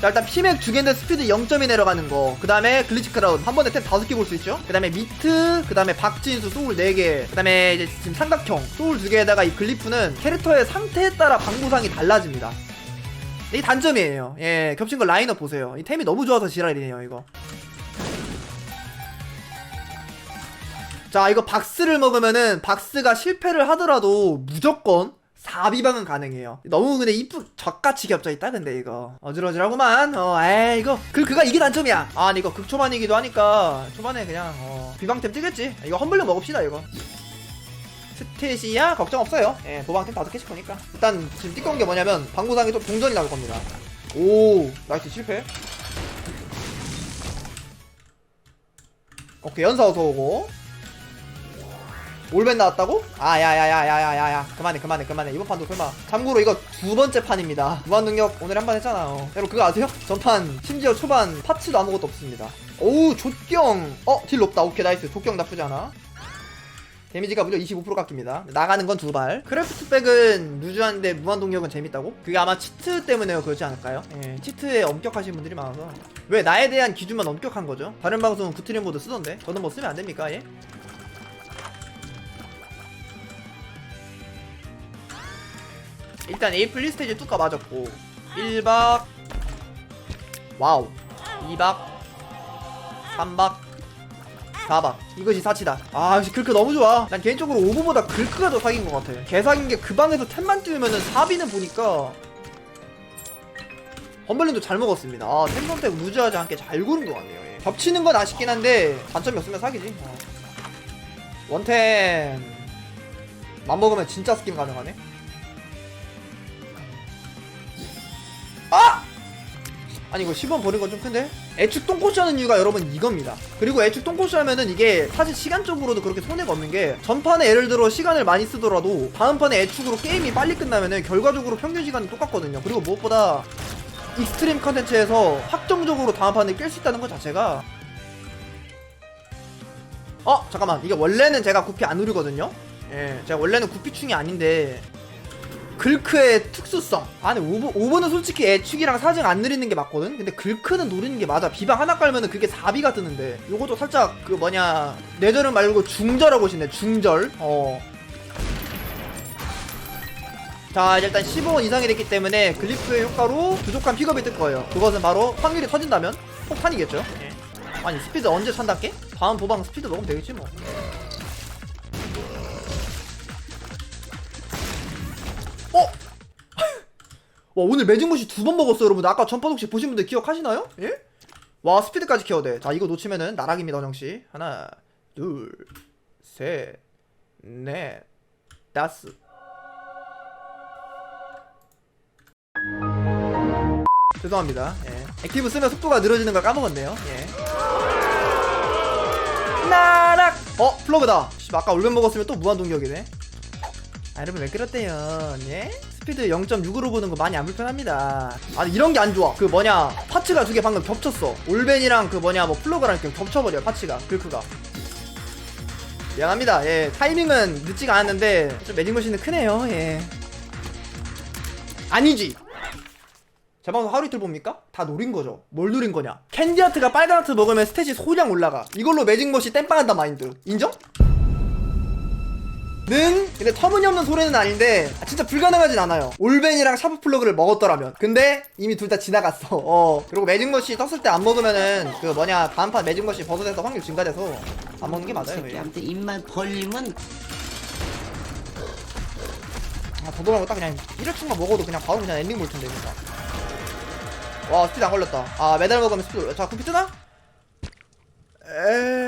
자 일단 피맥 두 개인데 스피드 0점이 내려가는 거 그 다음에 글리치 크라운 한 번에 템 다섯 개 볼 수 있죠? 그 다음에 미트 그 다음에 박진수 소울 4개. 그 다음에 이제 지금 삼각형. 소울 두 개에다가 이 글리프는 캐릭터의 상태에 따라 방구상이 달라집니다. 이 단점이에요. 예 겹친 거 라인업 보세요. 이 템이 너무 좋아서 지랄이네요 이거. 자 이거 박스를 먹으면은 박스가 실패를 하더라도 무조건 4비방은 가능해요. 너무 근데 이쁘 적같이 겹쳐 있다 근데 이거. 어질어질하구만. 어 에이 이거. 그 그가 이게 단점이야. 아 근데 이거 극초반이기도 하니까 초반에 그냥 어 비방템 뜨겠지? 이거 험블링 먹읍시다 이거. 스탯이야? 걱정 없어요. 예 도방템 다섯 개씩 거니까. 일단 지금 띠꺼운 게 뭐냐면 방구상이 또 동전이 나올 겁니다. 오 나이스 실패. 오케이 연사 어서 오고 올벤 나왔다고? 아 야야야야야야야. 그만해 그만해 그만해. 이번 판도 설마. 참고로 이거 두 번째 판입니다. 무한 능력 오늘 한 판 했잖아 요 여러분 그거 아세요? 전판 심지어 초반 파츠도 아무것도 없습니다. 오우 족경. 어 딜 높다. 오케이 나이스. 족경 나쁘지 않아. 데미지가 무려 25% 깎입니다. 나가는 건 두발. 크래프트백은 루즈한데 무한동력은 재밌다고? 그게 아마 치트 때문에 그렇지 않을까요? 예, 치트에 엄격하신 분들이 많아서. 왜? 나에 대한 기준만 엄격한 거죠? 다른 방송은 구트림 모드 쓰던데? 저는 뭐 쓰면 안 됩니까? 예? 일단 에이플 스테이지 뚜까 맞았고. 1박. 와우. 2박. 3박. 4박. 이것이 사치다. 아 역시 글크 너무 좋아. 난 개인적으로 오브보다 글크가 더 사기인 것 같아. 개사기인 게 그 방에서 템만 띄우면은 4비는 보니까 험블링도 잘 먹었습니다. 아 템 선택 루즈하지 않게 잘 고른 것 같네요. 예. 겹치는 건 아쉽긴 한데 단점이 없으면 사기지. 어. 원템. 맘 먹으면 진짜 스킨 가능하네 아! 아니 이거 10원 버린 건좀 큰데? 애축 똥꼬시 하는 이유가 여러분 이겁니다. 그리고 애축 똥꼬시 하면은 이게 사실 시간적으로도 그렇게 손해가 없는 게 전판에 예를 들어 시간을 많이 쓰더라도 다음 판에 애축으로 게임이 빨리 끝나면은 결과적으로 평균 시간이 똑같거든요. 그리고 무엇보다 익스트림 컨텐츠에서 확정적으로 다음 판에 깰 수 있다는 것 자체가 어? 잠깐만. 이게 원래는 제가 구피 안 누르거든요? 예 제가 원래는 구피충이 아닌데 글크의 특수성 아니 오브, 오브는 솔직히 애축이랑 사정 안 누리는 게 맞거든 근데 글크는 노리는 게 맞아 비방 하나 깔면은 그게 4비가 뜨는데 요것도 살짝 그 뭐냐 내절은 말고 중절하고 싶네 중절 어 자, 일단 15원 이상이 됐기 때문에 글리프의 효과로 부족한 픽업이 뜰 거예요. 그것은 바로 확률이 터진다면 폭탄이겠죠. 아니, 스피드 언제 찬다께? 다음 도방 스피드 먹으면 되겠지 뭐. 와 오늘 매직무시 두 번 먹었어요 여러분 아까 전판 혹시 보신 분들 기억하시나요? 예? 와 스피드까지 케어돼. 자 이거 놓치면은 나락입니다 원영씨. 하나 둘셋넷 다섯. 죄송합니다. 예. 액티브 쓰면 속도가 느려지는 걸 까먹었네요. 예. 나락! 어 플러그다. 씨, 아까 올면 먹었으면 또 무한동력이네 아 여러분 왜 그렇대요 예? 스피드 0.6으로 보는 거 많이 안 불편합니다 아니 이런 게 안 좋아 그 뭐냐 파츠가 두 개 방금 겹쳤어 올벤이랑 그 뭐냐 뭐 플러그랑 이렇게 겹쳐버려 파츠가 글크가 미안합니다 예 타이밍은 늦지가 않았는데 좀 매직머신은 크네요 예 아니지 제 방송 하루 이틀 봅니까? 다 노린 거죠. 뭘 노린 거냐? 캔디 하트가 빨간 하트 먹으면 스탯이 소량 올라가. 이걸로 매직머시 땜빵한다 마인드. 인정? 는? 근데 터무니없는 소리는 아닌데 아, 진짜 불가능하진 않아요. 올벤이랑 샤프 플러그를 먹었더라면. 근데 이미 둘 다 지나갔어. 어. 그리고 매직머시 떴을 때 안 먹으면은 그 뭐냐 다음판 매직머시 버섯에서 확률 증가돼서 안 먹는 게 맞아요 예. 새끼한테 입만 벌리면 아 더더라고 딱 그냥 1회충만 먹어도 그냥 바로 그냥 엔딩 볼 텐데 진짜. 와 스피드 안 걸렸다. 아 메달 먹으면 스피드 자 쿠피 뜨나? 에...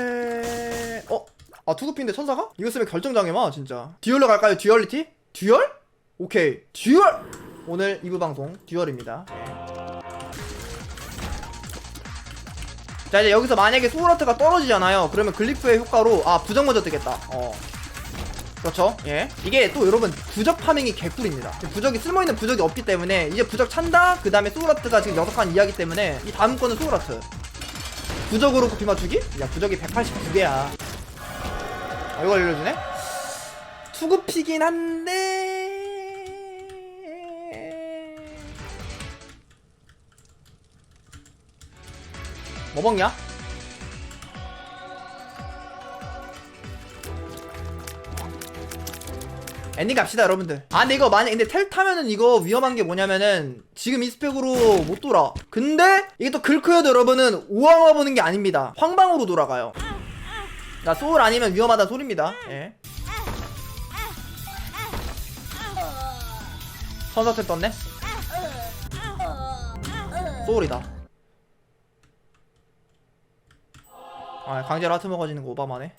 어? 아 투구피인데 천사가? 이거 쓰면 결정장애마 진짜 듀얼로 갈까요 듀얼리티? 듀얼? 오케이 듀얼! 오늘 2부 방송 듀얼입니다 자 이제 여기서 만약에 소울아트가 떨어지잖아요 그러면 글리프의 효과로 아 부정 먼저 뜨겠다 어 그렇죠 예 이게 또 여러분 부적 파밍이 개꿀입니다 부적이 쓸모있는 부적이 없기 때문에 이제 부적 찬다 그 다음에 소울아트가 지금 6칸 이하기 때문에 이 다음 거는 소울아트 부적으로 구피 맞추기? 야 부적이 189개야 아 이거 알려주네? 투급피긴 한데... 뭐 먹냐? 엔딩 갑시다 여러분들. 아 근데 이거 만약 근데 텔 타면은 이거 위험한 게 뭐냐면은 지금 이 스펙으로 못 돌아. 근데 이게 또 글크여도 여러분은 우왕화 보는 게 아닙니다. 황방으로 돌아가요 나 소울 아니면 위험하다 소리입니다. 예. 선사태 떴네? 소울이다. 아 강제로 하트 먹어지는 거 오바마네.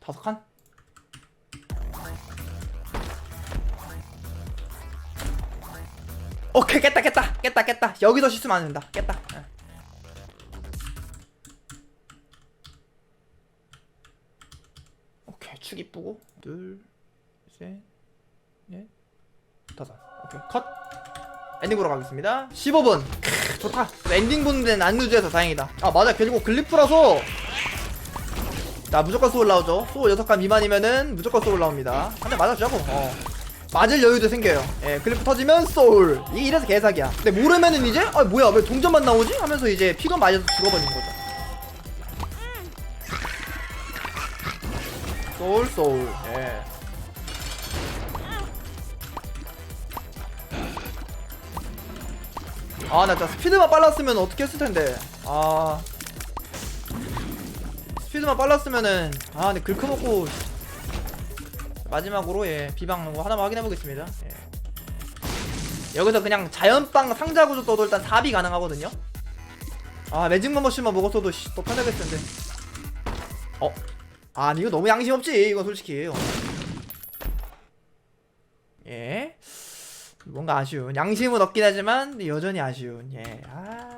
다섯 칸? 오케이 깼다 깼다. 깼다 깼다. 여기서 실수만 안 된다. 깼다. 예. 오케이 축 이쁘고. 둘셋넷 다섯. 오케이 컷. 엔딩으로 가겠습니다. 15분. 크, 좋다. 엔딩 보는 데는 안 늦어서 다행이다. 아 맞아. 그리고 글리프라서 자 무조건 소울 나오죠. 소울 6칸 미만이면은 무조건 소울 나옵니다. 한 대 맞아주자고. 어. 맞을 여유도 생겨요 예 클리프 터지면 소울 이게 이래서 개사기야 근데 모르면은 이제 아 뭐야 왜 동전만 나오지? 하면서 이제 피가 맞아서 죽어버리는 거죠 소울 소울 예 아, 나 진짜 스피드만 빨랐으면 어떻게 했을 텐데. 아. 스피드만 빨랐으면은 아, 근데 긁혀 먹고 마지막으로 예, 비방 뭐 하나만 확인해 보겠습니다. 예. 여기서 그냥 자연빵 상자 구조 떠도 일단 4비 가능하거든요. 아, 매직 멤버십만 먹었어도 씨, 더 편하겠을 텐데. 어. 아, 근데 이거 너무 양심 없지. 이거 솔직히. 어. 예. 뭔가 아쉬운 양심은 없긴 하지만 여전히 아쉬운 예. 아